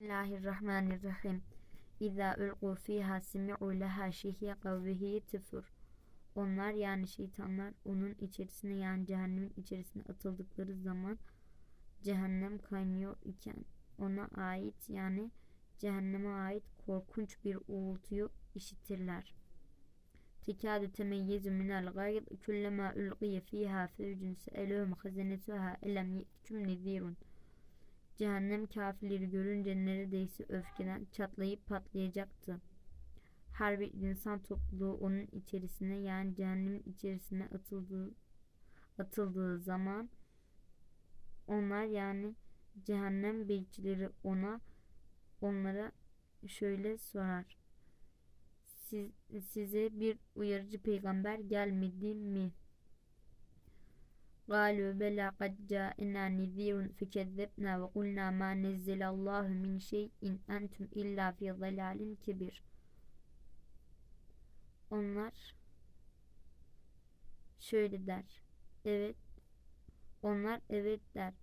Bismillahirrahmanirrahim. İza ulqu fiha semi'u leha şehiyaka ve hiye tefur. Onlar yani şeytanlar onun içerisine yani cehennemin içerisine atıldıkları zaman cehennem kaynıyor iken ona ait yani cehenneme ait korkunç bir uğultuyu işitirler. Tekâdü temeyyezu minel gayr kullemâ ulqiye fîhâ fevcun se'elûhum hazenetuhâ elem ye'tiküm nezîrun. Cehennem kafirleri görünce neredeyse öfkeden çatlayıp patlayacaktı. Her bir insan topluluğu onun içerisine yani cehennemin içerisine atıldığı atıldığı zaman onlar yani cehennem bekçileri ona onlara şöyle sorar. Siz, size bir uyarıcı peygamber gelmedi mi? قالوا بلى قد جاءنا نذير فكذبنا وقلنا ما نزل الله من شيء إن أنتم إلا في ضلال كبير Onlar şöyle der. Evet. Onlar evet der.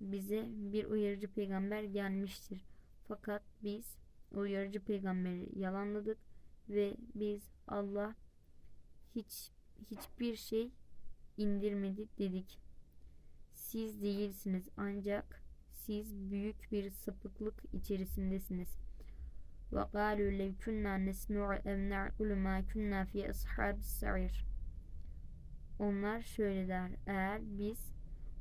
Bize bir uyarıcı peygamber gelmiştir. Fakat biz uyarıcı peygamberi yalanladık ve biz Allah hiç hiçbir şey indirmedi dedik. Siz değilsiniz ancak siz büyük bir sapıklık içerisindesiniz. Ve قالوا لو كنا نسمع أو نعقل ما كنا في أصحاب السعير. Onlar şöyle der. Eğer biz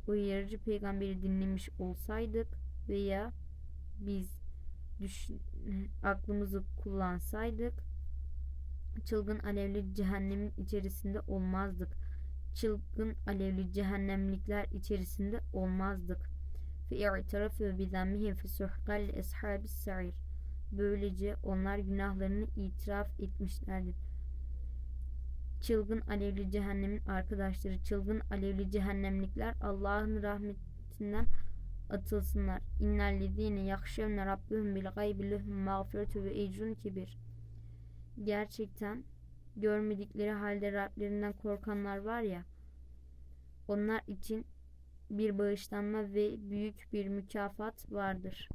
uyarıcı peygamberi dinlemiş olsaydık veya biz düş aklımızı kullansaydık çılgın alevli cehennemin içerisinde olmazdık. Çılgın alevli cehennemlikler içerisinde olmazdık. Zemmihim fi suhqal ashabis sa'ir. Böylece onlar günahlarını itiraf etmişlerdir. Çılgın alevli cehennemin arkadaşları, çılgın alevli cehennemlikler Allah'ın rahmetinden atılsınlar. İnnellezîne yakşevne rabbihum bil gaybi lehum mağfiretu ve ecrun kibir. Gerçekten görmedikleri halde Rablerinden korkanlar var ya, onlar için bir bağışlanma ve büyük bir mükafat vardır.